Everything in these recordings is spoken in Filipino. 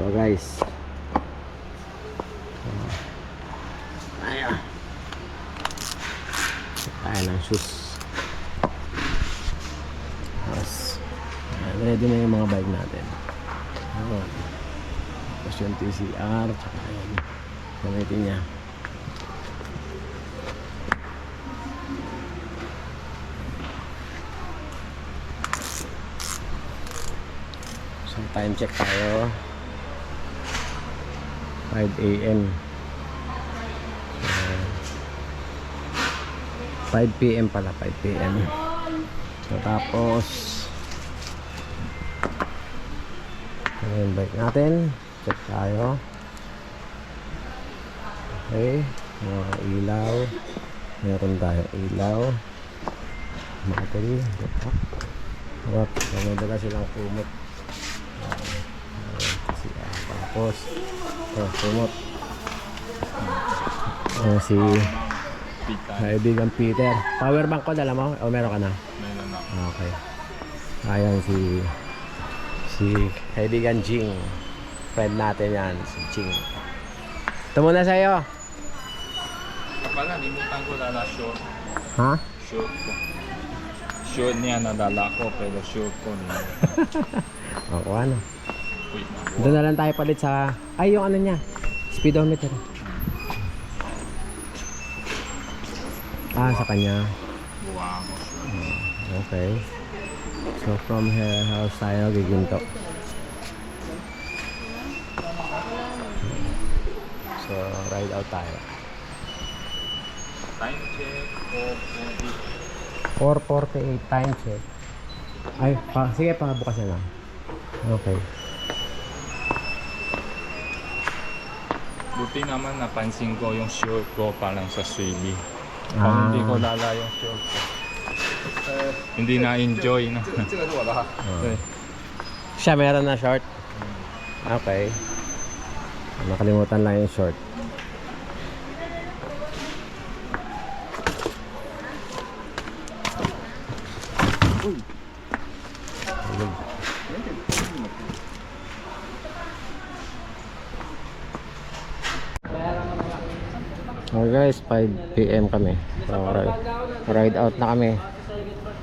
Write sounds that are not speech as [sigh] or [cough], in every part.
So guys. Ayan. Tayo ng shoes. Tapos, ayan, ready na yung mga bike natin. Ayan. Tapos yung TCR, tsaka ayan. Gamitin niya. So time check tayo. 5 a.m. So, 5 p.m. pala, 5 p.m. So tapos yung bike natin? Check tayo. Okay, mga ilaw. Meron tayo ilaw. Battery. Harap. May dala silang kumot. Ayan, kasi, ah, tapos ito, kumot. Ayan, si kaibigan Peter. Power bank ko dala mo? O meron ka na? Meron na. Okay. Ayan si si kaibigan Jing. Friend natin yan, si Jing. Ito muna sa'yo. Pala, limutan ko lala short. Ha? Short ko. Short niya nadala ko, pero short ko niya. [laughs] Ako ano. Doon na lang tayo palit sa... Ay, yung ano niya. Speedometer. Ah, sa kanya. Mo. Okay. So, from here, house tayo giginto. So, ride out tayo. Time check ko, 448 time check. Ay, pa, sige, pabukas na lang. Okay. Buti naman napansin ko yung shield ko ah. parang sa Swiby. Kung ah. hindi ko lala yung shield ko. Uh, hindi na-enjoy na. Ito na wala. Ah. Siya meron na short? Okay. Nakalimutan lang yung short. Okay guys, 5 p.m. kami. So, ride, ride out na kami.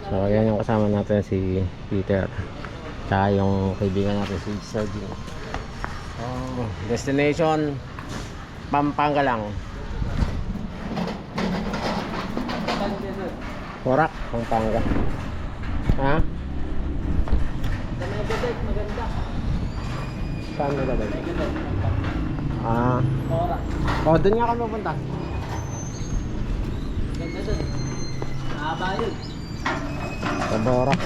So, ayan yung kasama natin si Peter. Tsaka yung kaibigan natin si Sergio. Oh, destination Pampanga lang. Korak, Pampanga. Ha? Saan mo? Ah. Oh, doon nga kami pupunta. Ganda dun. Mahaba yun. Borak.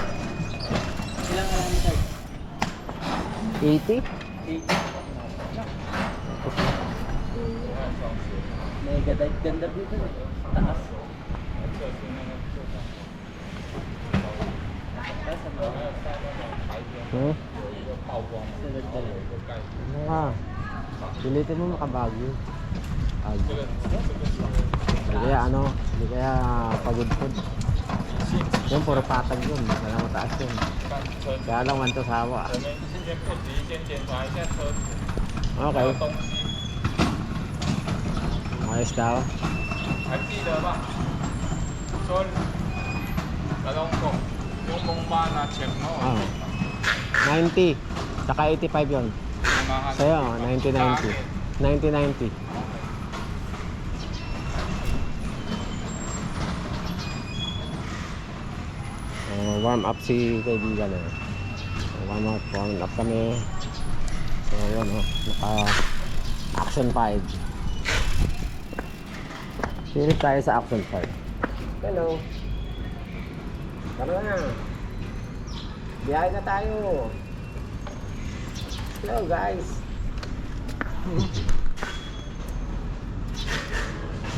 Ilang kilometer? 80? 80. Mega dive. Ganda dito. Taas. Hmm? Ano nga? Pilitin mo makabagyo. Agyo. Hindi kaya ano, hindi kaya pagod food. Yung puro patag yun, wala mataas yun. Kaya lang man to sawa. Okay. Ayos daw. Yung mong mana check mo. Oh. 90. Saka 85 yun. Sa'yo, 90-90. 90-90. Warm up si kaibigan eh. Warm up, warm up kami. So yun oh, naka Action 5. Silip tayo sa Action 5. Hello. Tara na. Biyahe na tayo. Hello guys.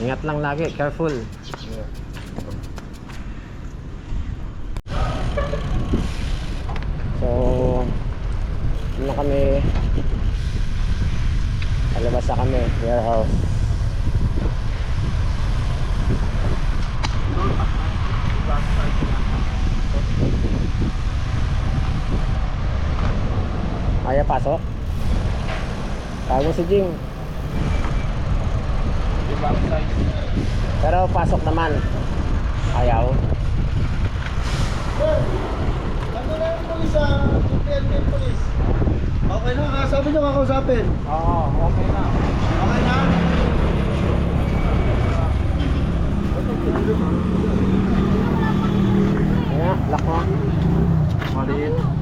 Ingat lang lagi, careful. So, na kami. Palabas na kami warehouse. Ayaw pasok. Tago si Jing. Pero pasok naman. Ayaw police sa PNP police. Okay na, kasabi nyo kakausapin. Oo, okay na. Okay na? Yeah, lock on. Maliit.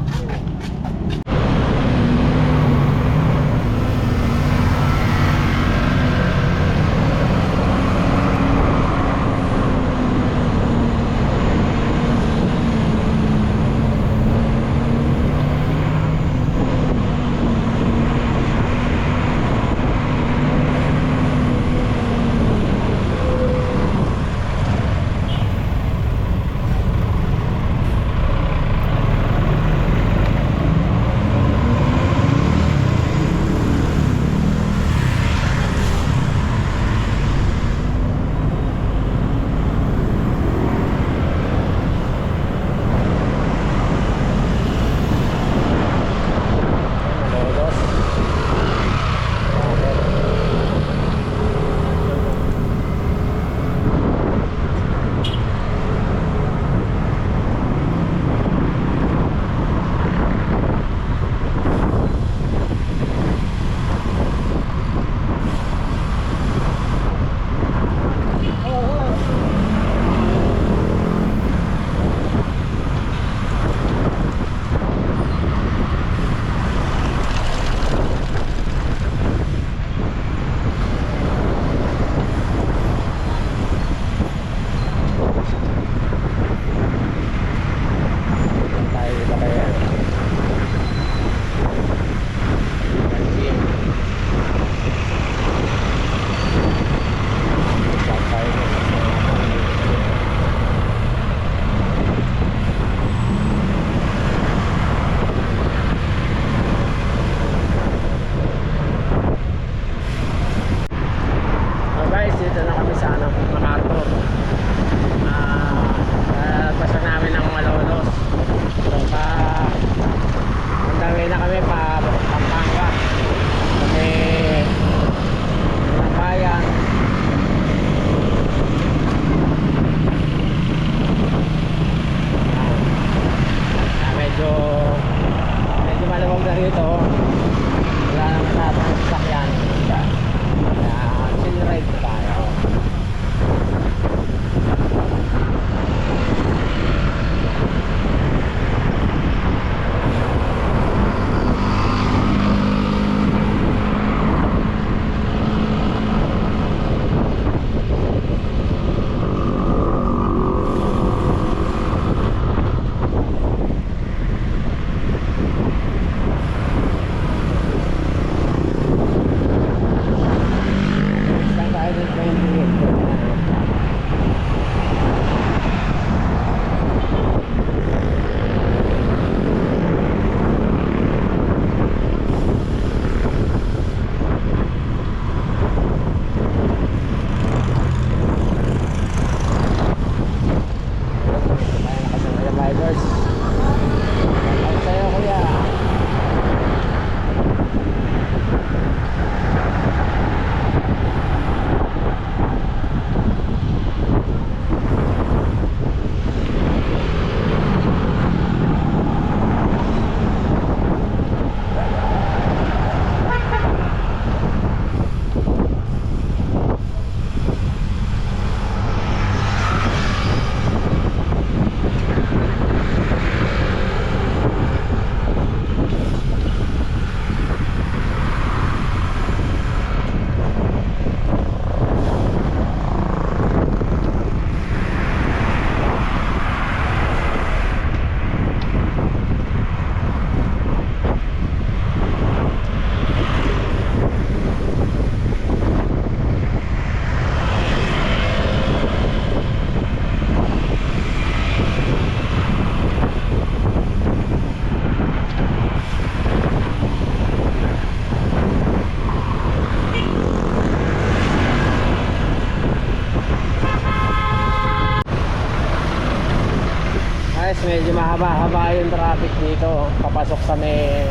yung traffic dito. Papasok sa may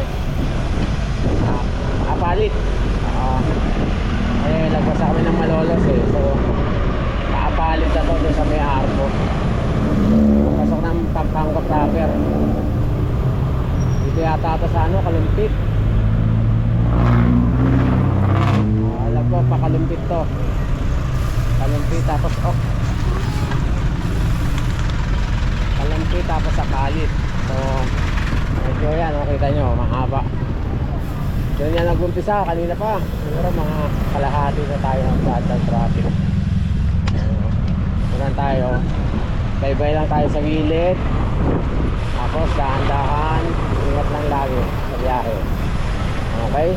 uh, kapalit uh, ah, eh lagpas kami ng malolos eh. So kapalit na to doon sa may arco. Pasok ng pagpangkot trapper dito yata ito sa ano kalumpit. Uh, alam ko pakalumpit to. Kalumpit tapos ok kalumpit tapos sa kalit So, medyo yan, oh, kita nyo, mahaba. Doon yan nag-umpisa, kanina pa. Siguro mga kalahati na tayo ng daan ng traffic. Doon tayo. Bye-bye lang tayo sa gilid. Tapos dahan-dahan. Ingat lang lagi sa biyahe. Okay?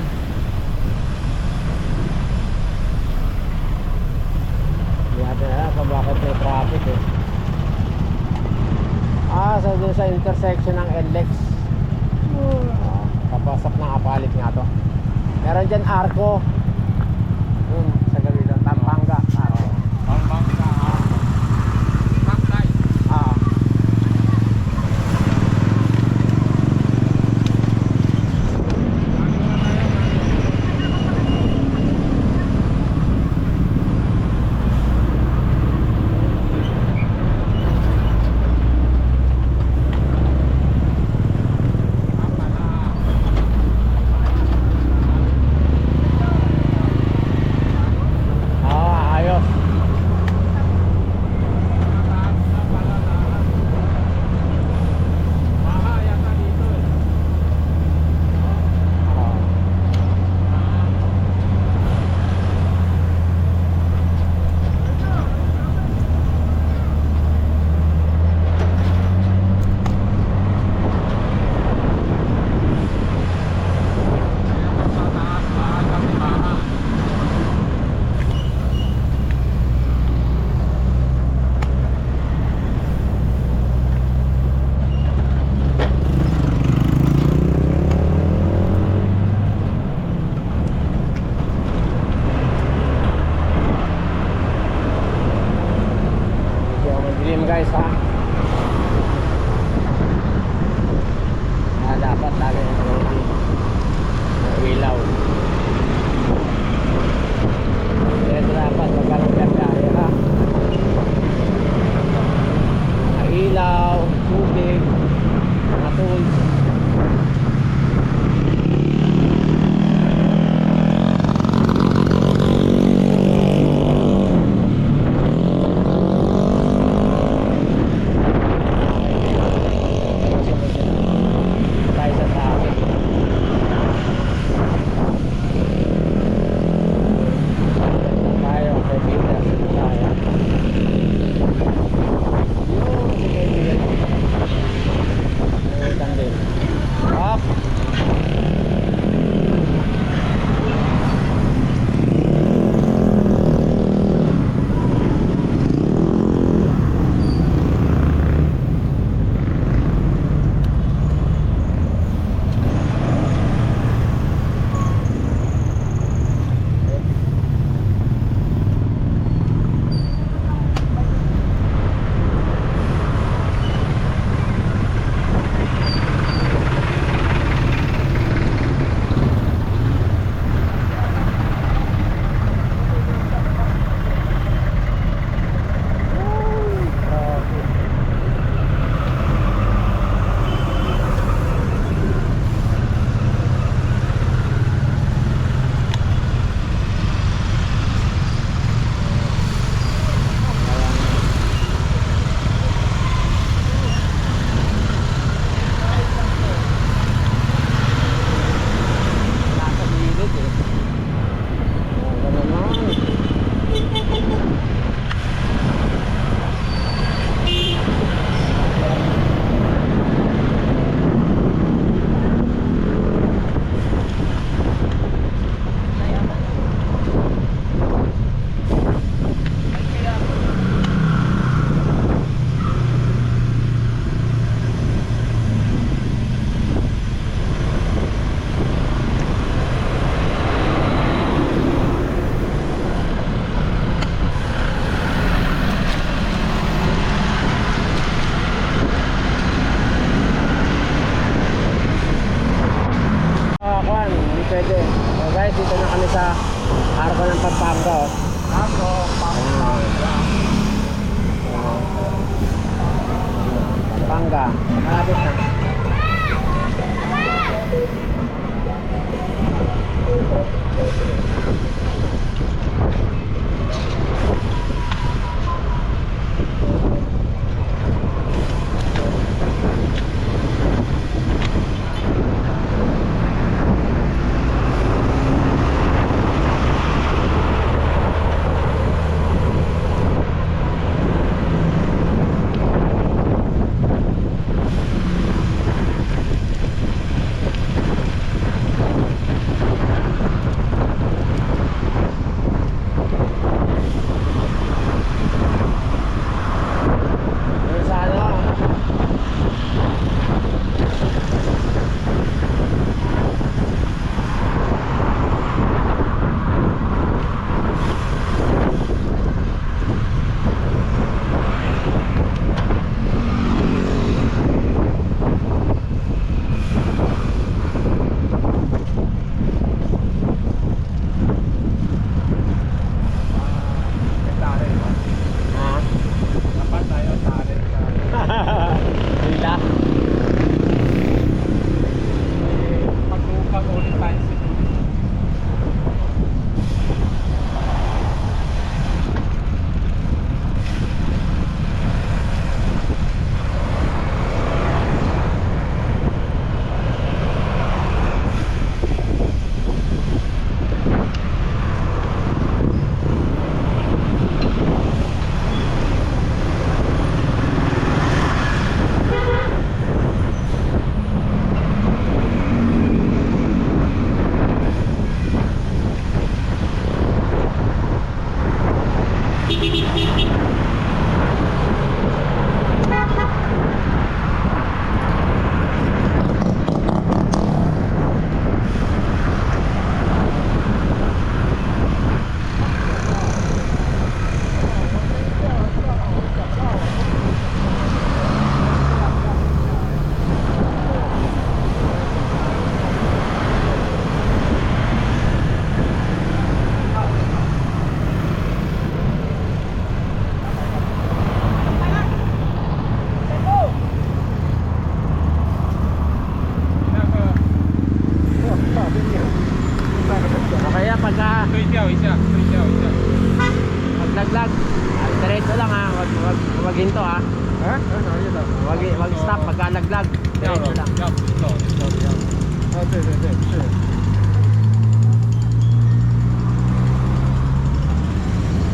Hindi natin alam kung bakit may traffic eh. Ah, so dun sa intersection ng NLEX. Ah, Papasok ng apalit nga to. Meron dyan arko.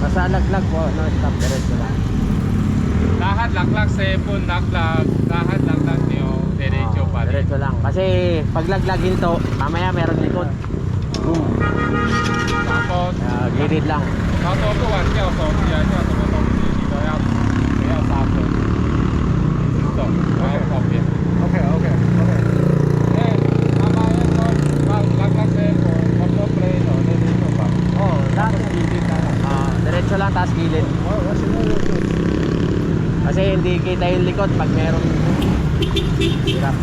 sa laglag po, no stop diretso lang. Lahat laglag sa ipon, laglag, lahat laglag niyo, oh, diretso oh, pa rin. Diretso lang, kasi pag laglag to, mamaya meron likod. Boom. Tapos, uh, gilid lang. Tapos, tuwan siya, tuwan siya, tuwan siya, DK tayong likod pag meron hirap.